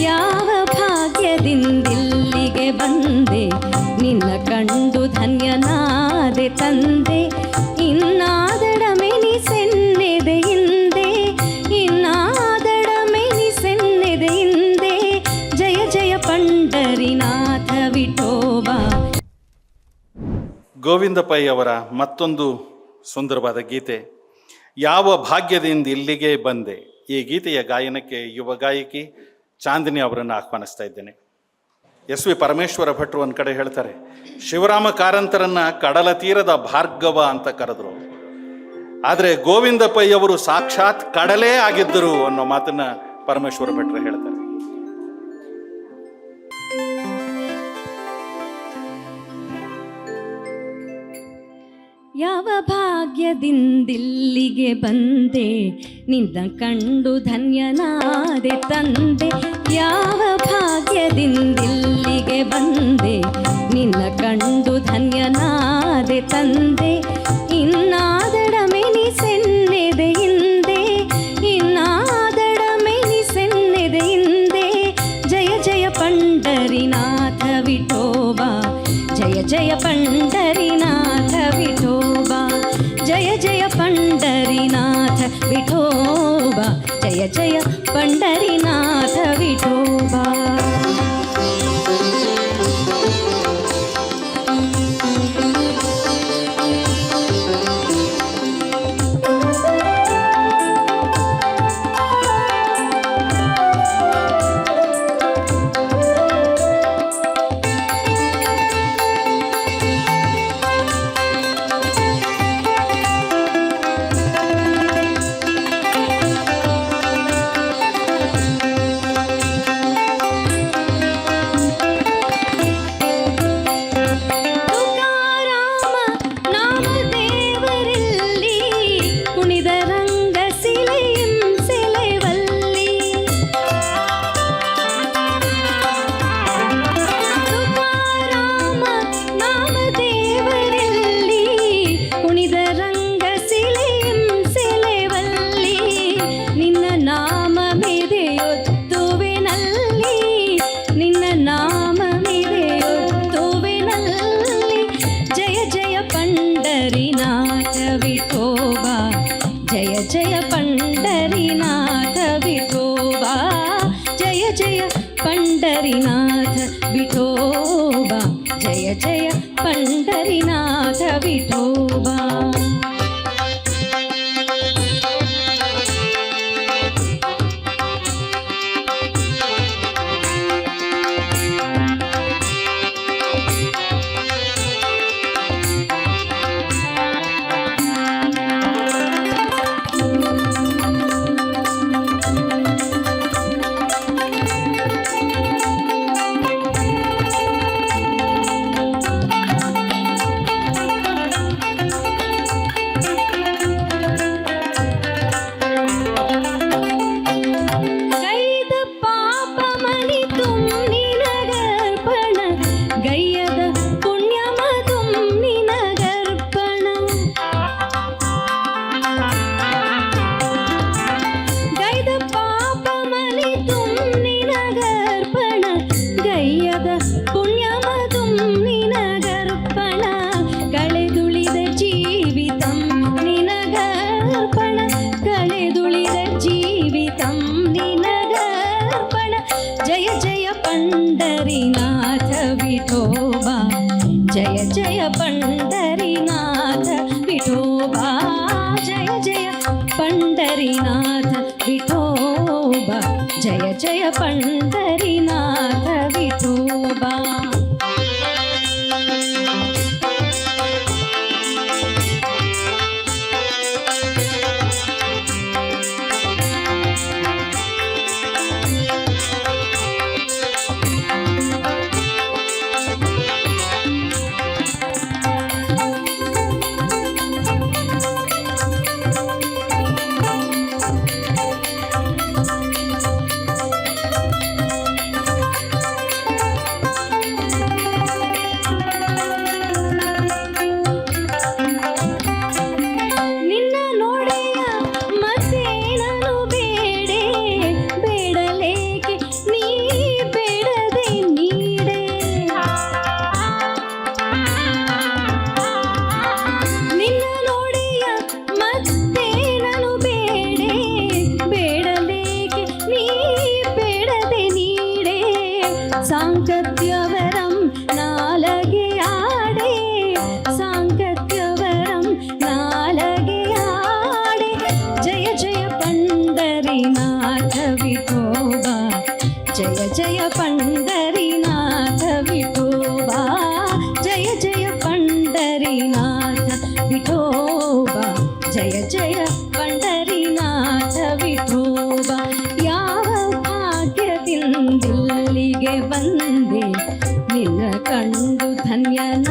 ಯಾವ ಭಾಗ್ಯದಿಂದಿಲ್ಲಿಗೆ ಬಂದೆ? ನಿನ್ನ ಕಂಡು ಧನ್ಯನಾದೆ ತಂದೆ. ಇನ್ನಾದಡಮೆನಿಸೆನ್ನೆದೆ ಹಿಂದೆ? ಇನ್ನಾದಡಮೆನಿಸೆನ್ನೆದೆ ಹಿಂದೆ? ಜಯ ಜಯ ಪಂಡರಿನಾಥ ವಿಠೋಬಾ. ಗೋವಿಂದ ಪೈ ಅವರ ಮತ್ತೊಂದು ಸುಂದರವಾದ ಗೀತೆ, ಯಾವ ಭಾಗ್ಯದಿಂದ ಇಲ್ಲಿಗೆ ಬಂದೆ? ಈ ಗೀತೆಯ ಗಾಯನಕ್ಕೆ ಯುವ ಗಾಯಕಿ ಚಾಂದಿನಿ ಅವರನ್ನು ಆಹ್ವಾನಿಸ್ತಾ ಇದ್ದೇನೆ. ಎಸ್ ವಿ ಪರಮೇಶ್ವರ ಭಟ್ರು ಒಂದು ಕಡೆ ಹೇಳ್ತಾರೆ, ಶಿವರಾಮ ಕಾರಂತರನ್ನ ಕಡಲ ತೀರದ ಭಾರ್ಗವ ಅಂತ ಕರೆದ್ರು. ಆದರೆ ಗೋವಿಂದ ಪೈ ಅವರು ಸಾಕ್ಷಾತ್ ಕಡಲೇ ಆಗಿದ್ದರು ಅನ್ನೋ ಮಾತನ್ನ ಪರಮೇಶ್ವರ ಭಟ್ರು ಹೇಳ್ತಾರೆ ಯಾವ ಭಾಗ್ಯದಿಂದಿಲ್ಲಿಗೆ ಬಂದೆ? ನಿನ್ನ ಕಂಡು ಧನ್ಯನಾದೆ ತಂದೆ. ಯಾವ ಭಾಗ್ಯದಿಂದಿಲ್ಲಿಗೆ ಬಂದೆ? ನಿನ್ನ ಕಂಡು ಧನ್ಯನಾದೆ ತಂದೆ. ಇನ್ನಾದಡಮೆನಿಸೆನ್ನೆದೆ ಹಿಂದೆ ಇನ್ನಾದಡಮೆನಿಸೆನ್ನೆದೆ ಹಿಂದೆ ಜಯ ಜಯ ಪಂಡರಿನಾಥ ವಿಠೋಬಾ. ಜಯ ಜಯ ಪಂಡರಿನಾಥ जय जय पण्डरीनाथ विठोबा जय पंडरीनाथ विठोबा जय जय पंडरीनाथ विठोबा। जय जय पण्डरीनाथ विठोबा। जय जय पण्डरीनाथ विठोबा। जय जय पण्डरीनाथ विठोबा। जय जय पण्डरीनाथ विठोबा। పండరినాథ విఠోబా జయ జయ పండరినాథ విఠోబా జయ జయ పండరినాథ విఠోబా జయ జయ పండరినాథ విఠోబా ಯಾವ ಭಾಗ್ಯದಿಂದಿಲ್ಲಿಗೆ ಬಂದೆ ನಿನ್ನ ಕಂಡು ಧನ್ಯನ